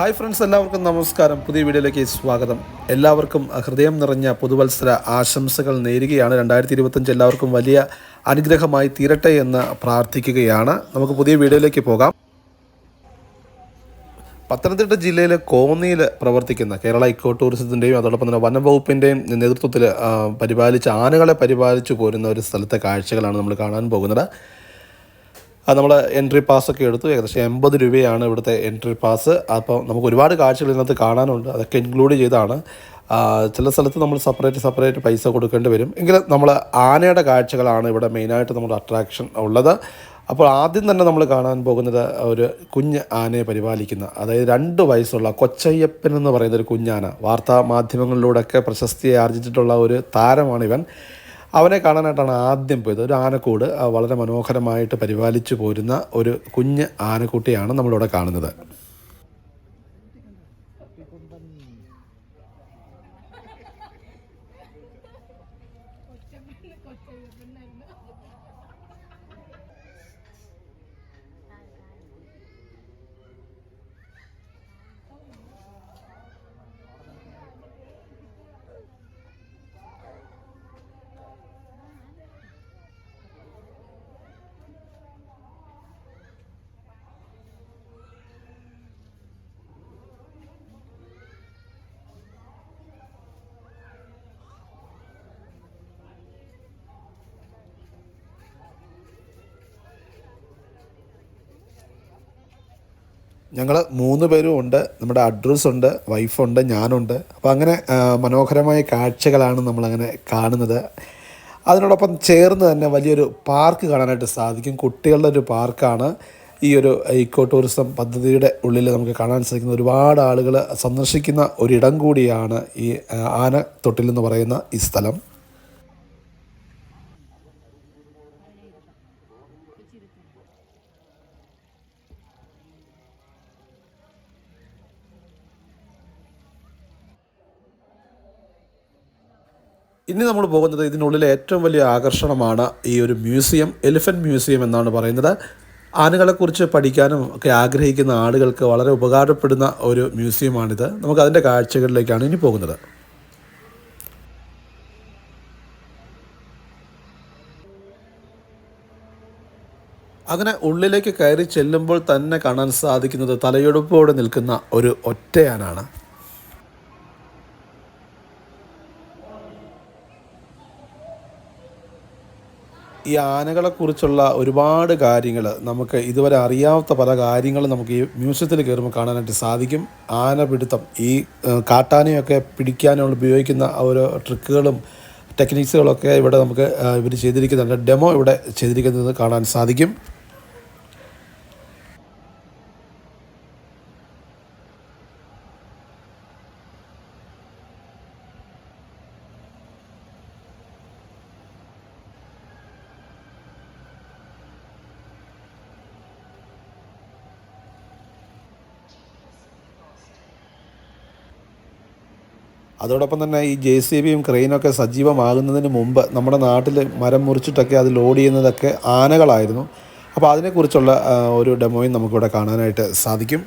Hi friends എല്ലാവർക്കും നമസ്കാരം. പുതിയ വീഡിയോയിലേക്ക് സ്വാഗതം. എല്ലാവർക്കും ഹൃദയം നിറഞ്ഞ പുതുവത്സര ആശംസകൾ നേരുകയാണ്. രണ്ടായിരത്തി ഇരുപത്തഞ്ച് എല്ലാവർക്കും വലിയ അനുഗ്രഹമായി തീരട്ടെ എന്ന് പ്രാർത്ഥിക്കുകയാണ്. നമുക്ക് പുതിയ വീഡിയോയിലേക്ക് പോകാം. പത്തനംതിട്ട ജില്ലയിലെ കോന്നിയിൽ പ്രവർത്തിക്കുന്ന കേരള ഇക്കോ ടൂറിസത്തിന്റെയും അതോടൊപ്പം തന്നെ വനംവകുപ്പിന്റെയും നേതൃത്വത്തിൽ പരിപാലിച്ച് ആനകളെ പരിപാലിച്ചു പോരുന്ന ഒരു സ്ഥലത്തെ കാഴ്ചകളാണ് നമ്മൾ കാണാൻ പോകുന്നത്. അത് നമ്മൾ എൻട്രി ഒക്കെ എടുത്തു. ഏകദേശം എൺപത് രൂപയാണ് ഇവിടുത്തെ എൻട്രി പാസ് അപ്പോൾ നമുക്ക് ഒരുപാട് കാഴ്ചകൾ ഇതിനകത്ത് കാണാനുണ്ട്. അതൊക്കെ ഇൻക്ലൂഡ് ചെയ്താണ്. ചില സ്ഥലത്ത് നമ്മൾ സെപ്പറേറ്റ് സെപ്പറേറ്റ് പൈസ കൊടുക്കേണ്ടി വരും. എങ്കിലും നമ്മൾ ആനയുടെ കാഴ്ചകളാണ് ഇവിടെ മെയിനായിട്ട് നമ്മുടെ അട്രാക്ഷൻ ഉള്ളത്. അപ്പോൾ ആദ്യം തന്നെ നമ്മൾ കാണാൻ പോകുന്നത് ഒരു കുഞ്ഞ് ആനയെ പരിപാലിക്കുന്ന അതായത് രണ്ട് വയസ്സുള്ള കൊച്ചയ്യപ്പൻ എന്ന് പറയുന്ന ഒരു കുഞ്ഞാന. വാർത്താ മാധ്യമങ്ങളിലൂടെയൊക്കെ പ്രശസ്തിയെ ആർജിച്ചിട്ടുള്ള ഒരു താരമാണ് ഇവൻ അവനെ കാണാനായിട്ടാണ് ആദ്യം പോയത്. ഒരു ആനക്കൂട് വളരെ മനോഹരമായിട്ട് പരിപാലിച്ചു പോരുന്ന ഒരു കുഞ്ഞ് ആനക്കുട്ടിയാണ് നമ്മളിവിടെ കാണുന്നത്. ഞങ്ങൾ മൂന്ന് പേരും ഉണ്ട് നമ്മുടെ അഡ്രസ്സ് ഉണ്ട് വൈഫുണ്ട് ഞാനുണ്ട്. അപ്പോൾ അങ്ങനെ മനോഹരമായ കാഴ്ചകളാണ് നമ്മളങ്ങനെ കാണുന്നത്. അതിനോടൊപ്പം ചേർന്ന് തന്നെ വലിയൊരു പാർക്ക് കാണാനായിട്ട് സാധിക്കും. കുട്ടികളുടെ ഒരു പാർക്കാണ്. ഈ ഒരു ഇക്കോ ടൂറിസം പദ്ധതിയുടെ ഉള്ളിൽ നമുക്ക് കാണാൻ സാധിക്കുന്ന ഒരുപാട് ആളുകൾ സന്ദർശിക്കുന്ന ഒരിടം കൂടിയാണ് ഈ ആന തൊട്ടിലെന്ന് പറയുന്ന ഈ സ്ഥലം. ഇനി നമ്മൾ പോകുന്നത് ഇതിനുള്ളിലെ ഏറ്റവും വലിയ ആകർഷണമാണ് ഈ ഒരു മ്യൂസിയം എലിഫന്റ് മ്യൂസിയം എന്നാണ് പറയുന്നത്. ആനകളെക്കുറിച്ച് പഠിക്കാനും ഒക്കെ ആഗ്രഹിക്കുന്ന ആളുകൾക്ക് വളരെ ഉപകാരപ്പെടുന്ന ഒരു മ്യൂസിയമാണിത്. നമുക്ക് അതിന്റെ കാഴ്ചകളിലേക്കാണ് ഇനി പോകുന്നത്. അങ്ങനെ ഉള്ളിലേക്ക് കയറി ചെല്ലുമ്പോൾ തന്നെ കാണാൻ സാധിക്കുന്നത് തലയെടുപ്പോടെ നിൽക്കുന്ന ഒരു ഒറ്റയാനാണ്. ഈ ആനകളെക്കുറിച്ചുള്ള ഒരുപാട് കാര്യങ്ങൾ നമുക്ക് ഇതുവരെ അറിയാത്ത പല കാര്യങ്ങളും നമുക്ക് ഈ മ്യൂസിയത്തിൽ കയറുമ്പോൾ കാണാനായിട്ട് സാധിക്കും. ആന പിടുത്തം ഈ കാട്ടാനയൊക്കെ പിടിക്കാനുള്ള ഉപയോഗിക്കുന്ന ഓരോ ട്രിക്കുകളും ടെക്നിക്സുകളൊക്കെ ഇവിടെ നമുക്ക് ഇവർ ചെയ്തിരിക്കുന്നുണ്ട്. ഡെമോ ഇവിടെ ചെയ്തിരിക്കുന്നത് കാണാൻ സാധിക്കും. അതോടൊപ്പം തന്നെ ഈ ജെ സി ബിയും ക്രെയിനൊക്കെ സജീവമാകുന്നതിന് മുമ്പ് നമ്മുടെ നാട്ടിൽ മരം മുറിച്ചിട്ടൊക്കെ അത് ലോഡ് ചെയ്യുന്നതൊക്കെ ആനകളായിരുന്നു. അപ്പോൾ അതിനെക്കുറിച്ചുള്ള ഒരു ഡെമോയും നമുക്കിവിടെ കാണാനായിട്ട് സാധിക്കും.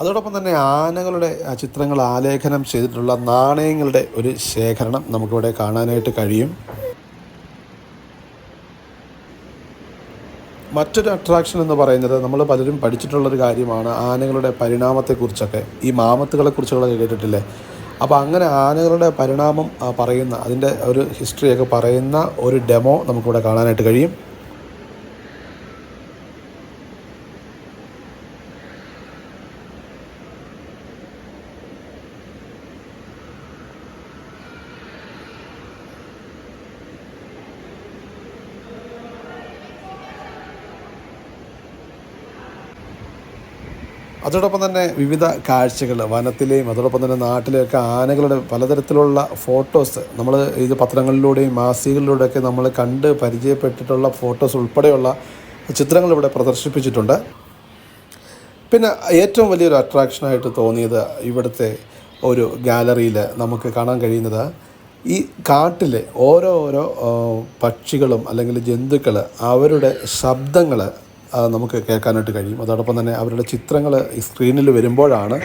അതോടൊപ്പം തന്നെ ആനകളുടെ ചിത്രങ്ങൾ ആലേഖനം ചെയ്തിട്ടുള്ള നാണയങ്ങളുടെ ഒരു ശേഖരണം നമുക്കിവിടെ കാണാനായിട്ട് കഴിയും. മറ്റൊരു അട്രാക്ഷൻ എന്ന് പറയുന്നത് നമ്മൾ പലരും പഠിച്ചിട്ടുള്ളൊരു കാര്യമാണ് ആനകളുടെ പരിണാമത്തെക്കുറിച്ചൊക്കെ. ഈ മാമത്തുകളെക്കുറിച്ചുള്ളതൊക്കെ കേട്ടിട്ടില്ലേ? അപ്പോൾ അങ്ങനെ ആനകളുടെ പരിണാമം പറയുന്ന അതിന്റെ ഒരു ഹിസ്റ്ററിയൊക്കെ പറയുന്ന ഒരു ഡെമോ നമുക്കിവിടെ കാണാനായിട്ട് കഴിയും. അതോടൊപ്പം തന്നെ വിവിധ കാഴ്ചകൾ വനത്തിലെയും അതോടൊപ്പം തന്നെ നാട്ടിലെയൊക്കെ ആനകളുടെ പലതരത്തിലുള്ള ഫോട്ടോസ്. നമ്മൾ ഇത് പത്രങ്ങളിലൂടെയും മാസികകളിലൂടെയൊക്കെ നമ്മൾ കണ്ട് പരിചയപ്പെട്ടിട്ടുള്ള ഫോട്ടോസ് ഉൾപ്പെടെയുള്ള ചിത്രങ്ങൾ ഇവിടെ പ്രദർശിപ്പിച്ചിട്ടുണ്ട്. പിന്നെ ഏറ്റവും വലിയൊരു അട്രാക്ഷനായിട്ട് തോന്നിയത് ഇവിടുത്തെ ഒരു ഗാലറിയിൽ നമുക്ക് കാണാൻ കഴിയുന്നത് ഈ കാട്ടിലെ ഓരോ ഓരോ പക്ഷികളും അല്ലെങ്കിൽ ജന്തുക്കൾ അവരുടെ ശബ്ദങ്ങൾ നമുക്ക് കേൾക്കാനായിട്ട് കഴിയും. അതോടൊപ്പം തന്നെ അവരുടെ ചിത്രങ്ങൾ സ്ക്രീനിൽ വരുമ്പോഴാണ്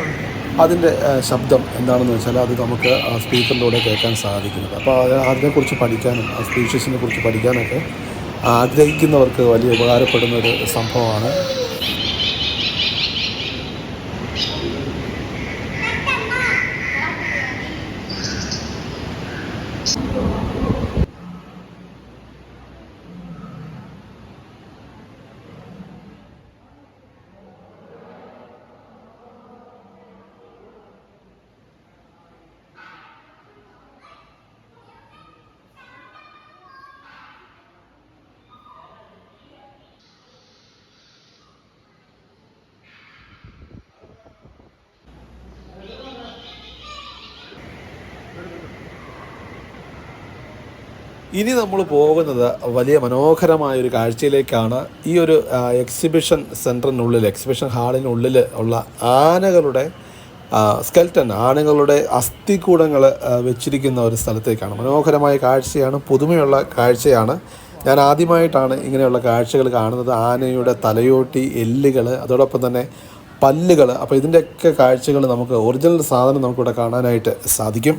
അതിന്റെ ശബ്ദം എന്താണെന്ന് വെച്ചാൽ അത് നമുക്ക് ആ സ്പീക്കറിലൂടെ കേൾക്കാൻ സാധിക്കുന്നത്. അപ്പോൾ അതിനെക്കുറിച്ച് പഠിക്കാനും ആ സ്പീഷ്യസിനെ കുറിച്ച് പഠിക്കാനൊക്കെ ആഗ്രഹിക്കുന്നവർക്ക് വലിയ ഉപകാരപ്പെടുന്ന ഒരു സംഭവമാണ് ഇനി നമ്മൾ പോകുന്നത് വലിയ മനോഹരമായ ഒരു കാഴ്ചയിലേക്കാണ്. ഈ ഒരു എക്സിബിഷൻ സെന്ററിനുള്ളിൽ എക്സിബിഷൻ ഹാളിനുള്ളിൽ ഉള്ള ആനകളുടെ സ്കെൽറ്റൻ ആനകളുടെ അസ്ഥികൂടങ്ങൾ വെച്ചിരിക്കുന്ന ഒരു സ്ഥലത്തേക്കാണ്. മനോഹരമായ കാഴ്ചയാണ് പുതുമയുള്ള കാഴ്ചയാണ്. ഞാൻ ആദ്യമായിട്ടാണ് ഇങ്ങനെയുള്ള കാഴ്ചകൾ കാണുന്നത്. ആനയുടെ തലയോട്ടി എല്ലുകൾ അതോടൊപ്പം തന്നെ പല്ലുകൾ അപ്പോൾ ഇതിന്റെയൊക്കെ കാഴ്ചകൾ നമുക്ക് ഒറിജിനൽ സാധനം നമുക്കിവിടെ കാണാനായിട്ട് സാധിക്കും.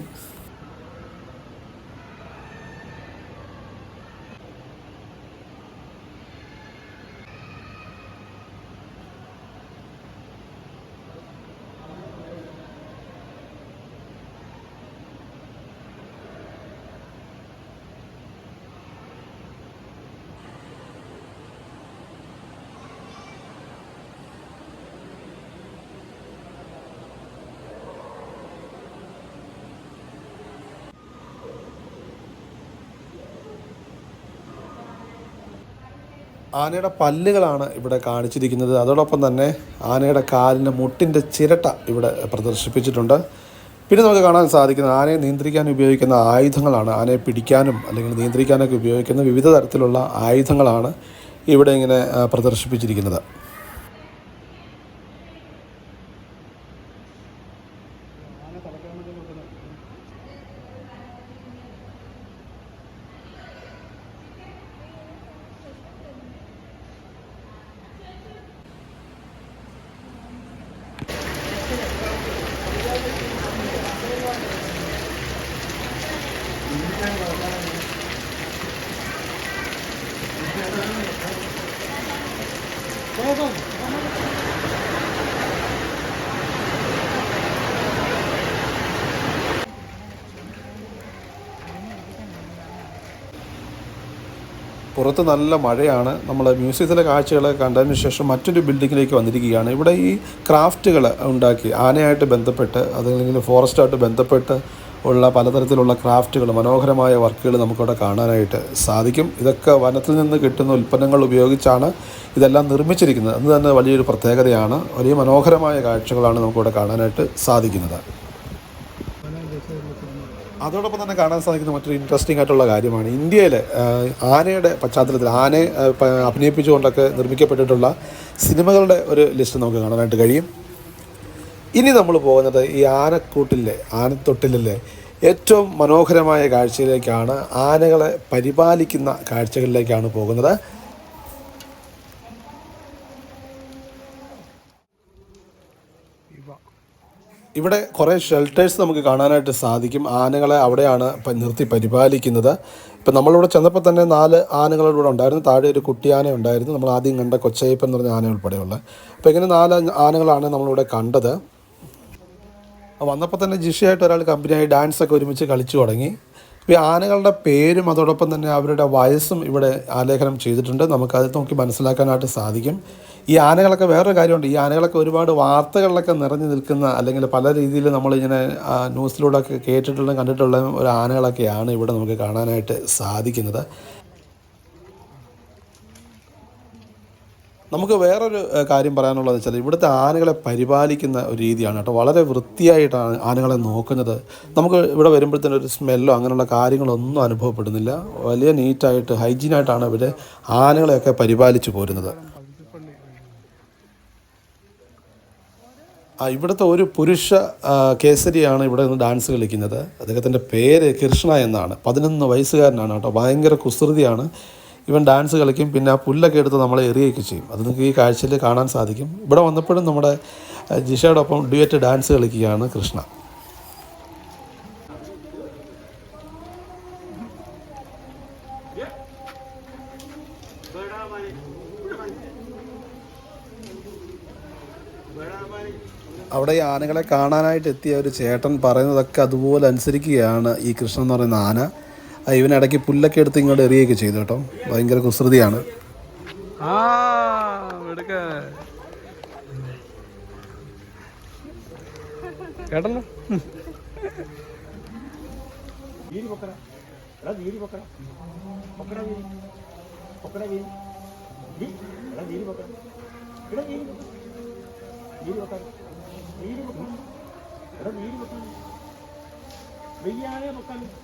ആനയുടെ പല്ലുകളാണ് ഇവിടെ കാണിച്ചിരിക്കുന്നത്. അതോടൊപ്പം തന്നെ ആനയുടെ കാലിന്റെ മുട്ടിന്റെ ചിരട്ട ഇവിടെ പ്രദർശിപ്പിച്ചിട്ടുണ്ട്. പിന്നെ നമുക്ക് കാണാൻ സാധിക്കുന്നത് ആനയെ നിയന്ത്രിക്കാൻ ഉപയോഗിക്കുന്ന ആയുധങ്ങളാണ്. ആനയെ പിടിക്കാനും അല്ലെങ്കിൽ നിയന്ത്രിക്കാനൊക്കെ ഉപയോഗിക്കുന്ന വിവിധ തരത്തിലുള്ള ആയുധങ്ങളാണ് ഇവിടെ ഇങ്ങനെ പ്രദർശിപ്പിച്ചിരിക്കുന്നത്. പുറത്ത് നല്ല മഴയാണ്. നമ്മൾ മ്യൂസിയത്തിലെ കാഴ്ചകളൊക്കെ കണ്ടതിന് ശേഷം മറ്റൊരു ബിൽഡിങ്ങിലേക്ക് വന്നിരിക്കുകയാണ്. ഇവിടെ ഈ ക്രാഫ്റ്റുകൾ ഉണ്ടാക്കി ആനയായിട്ട് ബന്ധപ്പെട്ട് അതല്ലെങ്കിൽ ഫോറസ്റ്റായിട്ട് ബന്ധപ്പെട്ട് ഉള്ള പലതരത്തിലുള്ള ക്രാഫ്റ്റുകൾ മനോഹരമായ വർക്കുകൾ നമുക്കവിടെ കാണാനായിട്ട് സാധിക്കും. ഇതൊക്കെ വനത്തിൽ നിന്ന് കിട്ടുന്ന ഉൽപ്പന്നങ്ങൾ ഉപയോഗിച്ചാണ് ഇതെല്ലാം നിർമ്മിച്ചിരിക്കുന്നത്. അത് തന്നെ വലിയൊരു പ്രത്യേകതയാണ്. വലിയ മനോഹരമായ കാഴ്ചകളാണ് നമുക്കിവിടെ കാണാനായിട്ട് സാധിക്കുന്നത്. അതോടൊപ്പം തന്നെ കാണാൻ സാധിക്കുന്ന മറ്റൊരു ഇൻട്രസ്റ്റിംഗ് ആയിട്ടുള്ള കാര്യമാണ്. ഇന്ത്യയിൽ ആനയുടെ പശ്ചാത്തലത്തിൽ ആനയെ അഭിനയിപ്പിച്ചുകൊണ്ടൊക്കെ നിർമ്മിക്കപ്പെട്ടിട്ടുള്ള സിനിമകളുടെ ഒരു ലിസ്റ്റ് നമുക്ക് കാണാനായിട്ട് കഴിയും. ഇനി നമ്മൾ പോകുന്നത് ഈ ആനക്കൂട്ടിലെ ആനത്തൊട്ടിലെ ഏറ്റവും മനോഹരമായ കാഴ്ചയിലേക്കാണ്. ആനകളെ പരിപാലിക്കുന്ന കാഴ്ചകളിലേക്കാണ് പോകുന്നത്. ഇവിടെ കുറേ ഷെൽട്ടേഴ്സ് നമുക്ക് കാണാനായിട്ട് സാധിക്കും. ആനകളെ അവിടെയാണ് നിർത്തി പരിപാലിക്കുന്നത്. ഇപ്പം നമ്മളിവിടെ ചെന്നപ്പോൾ തന്നെ നാല് ആനകളുടെ കൂടെ ഉണ്ടായിരുന്നു. താഴെ ഒരു കുട്ടിയാന ഉണ്ടായിരുന്നു. നമ്മൾ ആദ്യം കണ്ട കൊച്ചയ്യപ്പൻ എന്ന് പറഞ്ഞ ആന ഉൾപ്പെടെയുള്ള അപ്പോൾ ഇങ്ങനെ നാല് ആനകളാണ് നമ്മളിവിടെ കണ്ടത്. വന്നപ്പോൾ തന്നെ ജിഷയായിട്ട് ഒരാൾ കമ്പനിയായി ഡാൻസൊക്കെ ഒരുമിച്ച് കളിച്ചു തുടങ്ങി. ഈ ആനകളുടെ പേരും അതോടൊപ്പം തന്നെ അവരുടെ വയസ്സും ഇവിടെ ആലേഖനം ചെയ്തിട്ടുണ്ട്. നമുക്കത് നോക്കി മനസ്സിലാക്കാനായിട്ട് സാധിക്കും. ഈ ആനകളൊക്കെ വേറൊരു കാര്യമുണ്ട്. ഈ ആനകളൊക്കെ ഒരുപാട് വാർത്തകളിലൊക്കെ നിറഞ്ഞു നിൽക്കുന്ന അല്ലെങ്കിൽ പല രീതിയിൽ നമ്മളിങ്ങനെ ആ, ന്യൂസിലൂടെ ഒക്കെ കേട്ടിട്ടുള്ള കണ്ടിട്ടുള്ള ഒരു ആനകളൊക്കെയാണ് ഇവിടെ നമുക്ക് കാണാനായിട്ട് സാധിക്കുന്നത്. നമുക്ക് വേറൊരു കാര്യം പറയാനുള്ളത് വെച്ചാൽ ഇവിടുത്തെ ആനകളെ പരിപാലിക്കുന്ന ഒരു രീതിയാണ് കേട്ടോ. വളരെ വൃത്തിയായിട്ടാണ് ആനകളെ നോക്കുന്നത്. നമുക്ക് ഇവിടെ വരുമ്പോഴത്തേനും ഒരു സ്മെല്ലോ അങ്ങനെയുള്ള കാര്യങ്ങളൊന്നും അനുഭവപ്പെടുന്നില്ല. വലിയ നീറ്റായിട്ട് ഹൈജീനായിട്ടാണ് ഇവർ ആനകളെയൊക്കെ പരിപാലിച്ചു പോരുന്നത്. ആ ഇവിടുത്തെ ഒരു പുരുഷ കേസരിയാണ് ഇവിടെ നിന്ന് ഡാൻസ് കളിക്കുന്നത്. അദ്ദേഹത്തിന്റെ പേര് കൃഷ്ണ എന്നാണ്. പതിനൊന്ന് വയസ്സുകാരനാണ് കേട്ടോ. ഭയങ്കര കുസൃതിയാണ്. ഇവൻ ഡാൻസ് കളിക്കും പിന്നെ ആ പുല്ലൊക്കെ എടുത്ത് നമ്മളെ എറിയൊക്കെ ചെയ്യും. അത് നിങ്ങൾക്ക് ഈ കാഴ്ചയിൽ കാണാൻ സാധിക്കും. ഇവിടെ വന്നപ്പോഴും നമ്മുടെ ജിഷയോടൊപ്പം ഡ്യുവറ്റ് ഡാൻസ് കളിക്കുകയാണ് കൃഷ്ണ. അവിടെ ഈ ആനകളെ കാണാനായിട്ട് എത്തിയ ഒരു ചേട്ടൻ പറയുന്നതൊക്കെ അതുപോലെ അനുസരിക്കുകയാണ് ഈ കൃഷ്ണൻ എന്ന് പറയുന്ന ആന. ഇവനിടയ്ക്ക് പുല്ലൊക്കെ എടുത്ത് ഇങ്ങോട്ട് എറിയുകയൊക്കെ ചെയ്തു കേട്ടോ. ഭയങ്കര കുസൃതിയാണ്. കേട്ടല്ലോ? ചാച്ച പോവാ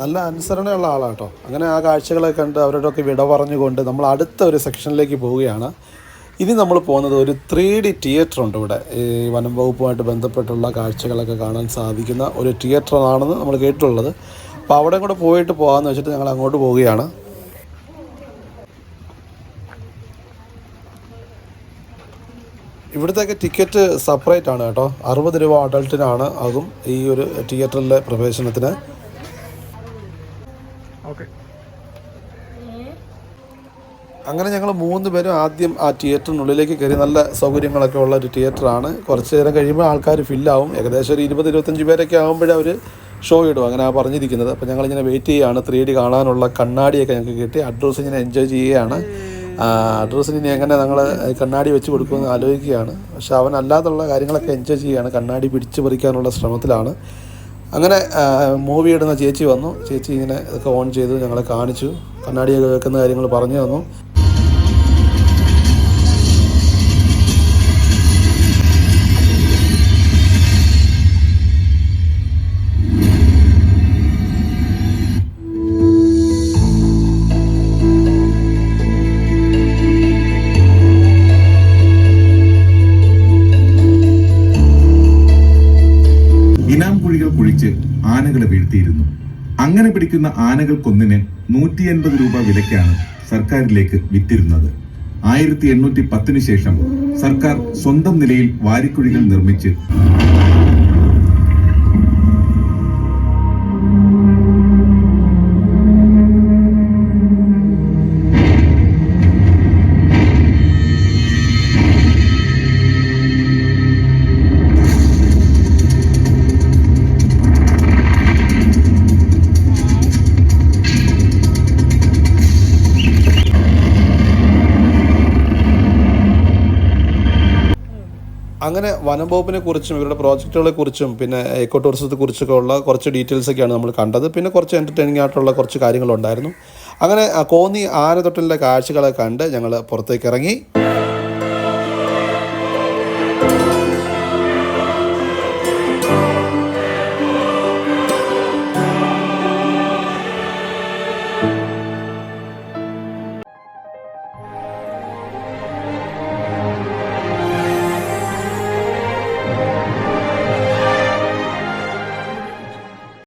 നല്ല അനുസരണയുള്ള ആളാട്ടോ. അങ്ങനെ ആ കാഴ്ചകളെ കണ്ട് അവരോടൊക്കെ വിട പറഞ്ഞുകൊണ്ട് നമ്മൾ അടുത്ത ഒരു സെക്ഷനിലേക്ക് പോവുകയാണ്. ഇനി നമ്മൾ പോകുന്നത് ഒരു ത്രീ ഡി തിയേറ്റർ ഉണ്ട് ഇവിടെ. ഈ വനം വകുപ്പുമായിട്ട് ബന്ധപ്പെട്ടുള്ള കാഴ്ചകളൊക്കെ കാണാൻ സാധിക്കുന്ന ഒരു തിയേറ്റർ ആണെന്ന് നമ്മൾ കേട്ടിട്ടുള്ളത്. അപ്പോൾ അവിടെ കൂടെ പോയിട്ട് പോകാമെന്ന് വെച്ചിട്ട് ഞങ്ങൾ അങ്ങോട്ട് പോവുകയാണ്. ഇവിടുത്തേക്ക് ടിക്കറ്റ് സെപ്പറേറ്റ് ആണ് കേട്ടോ. അറുപത് രൂപ അഡൾട്ടിനാണ് അതും ഈ ഒരു തിയേറ്ററിലെ പ്രവേശനത്തിന്. ഓക്കെ അങ്ങനെ ഞങ്ങൾ മൂന്ന് പേരും ആദ്യം ആ തിയേറ്ററിനുള്ളിലേക്ക് കയറി നല്ല സൗകര്യങ്ങളൊക്കെ ഉള്ള ഒരു തിയേറ്ററാണ് കുറച്ച് നേരം കഴിയുമ്പോൾ ആൾക്കാർ ഫില്ലാവും ഏകദേശം ഒരു ഇരുപത് ഇരുപത്തഞ്ച് പേരൊക്കെ ആകുമ്പോഴേ അവർ ഷോ ഇടും. അങ്ങനെ ആ പറഞ്ഞിരിക്കുന്നത്. അപ്പോൾ ഞങ്ങളിങ്ങനെ വെയിറ്റ് ചെയ്യുകയാണ് ത്രീ ഡി കാണാനുള്ള കണ്ണാടിയൊക്കെ ഞങ്ങൾക്ക് കിട്ടി. അഡ്രസ്സ് ഇങ്ങനെ എൻജോയ് ചെയ്യുകയാണ്. അഡ്രസ്സിന് ഇനി എങ്ങനെ ഞങ്ങൾ കണ്ണാടി വെച്ച് കൊടുക്കുമെന്ന് ആലോചിക്കുകയാണ്. പക്ഷെ അവൻ അല്ലാതുള്ള കാര്യങ്ങളൊക്കെ എൻജോയ് ചെയ്യുകയാണ്. കണ്ണാടി പിടിച്ചു പറിക്കാനുള്ള ശ്രമത്തിലാണ്. അങ്ങനെ മൂവി ഇടുന്ന ചേച്ചി വന്നു. ചേച്ചി ഇങ്ങനെ ഇതൊക്കെ ഓൺ ചെയ്തു ഞങ്ങളെ കാണിച്ചു. കണ്ണാടിയൊക്കെ വെക്കുന്ന കാര്യങ്ങൾ പറഞ്ഞു തന്നു. ആനകളെ വീഴ്ത്തിയിരുന്നു. അങ്ങനെ പിടിക്കുന്ന ആനകൾക്കൊന്നിന് നൂറ്റി എൺപത് രൂപ വിലയ്ക്കാണ് സർക്കാരിലേക്ക് വിറ്റിരുന്നത്. ആയിരത്തി എണ്ണൂറ്റി പത്തിനു ശേഷം സർക്കാർ സ്വന്തം നിലയിൽ വാരിക്കുഴികൾ നിർമ്മിച്ച് അങ്ങനെ വനം വകുപ്പിനെ കുറിച്ചും ഇവരുടെ പ്രോജക്റ്റുകളെ കുറിച്ചും പിന്നെ എക്കോ ടൂറിസത്തെ കുറിച്ചൊക്കെ ഉള്ള കുറച്ച് ഡീറ്റെയിൽസ് ഒക്കെയാണ് നമ്മൾ കണ്ടത്. പിന്നെ കുറച്ച് എന്റർടൈനിങ് ആയിട്ടുള്ള കുറച്ച് കാര്യങ്ങളുണ്ടായിരുന്നു. അങ്ങനെ കോന്നി ആനതൊട്ടലിന്റെ കാഴ്ചകളെ കണ്ട് ഞങ്ങൾ പുറത്തേക്ക് ഇറങ്ങി.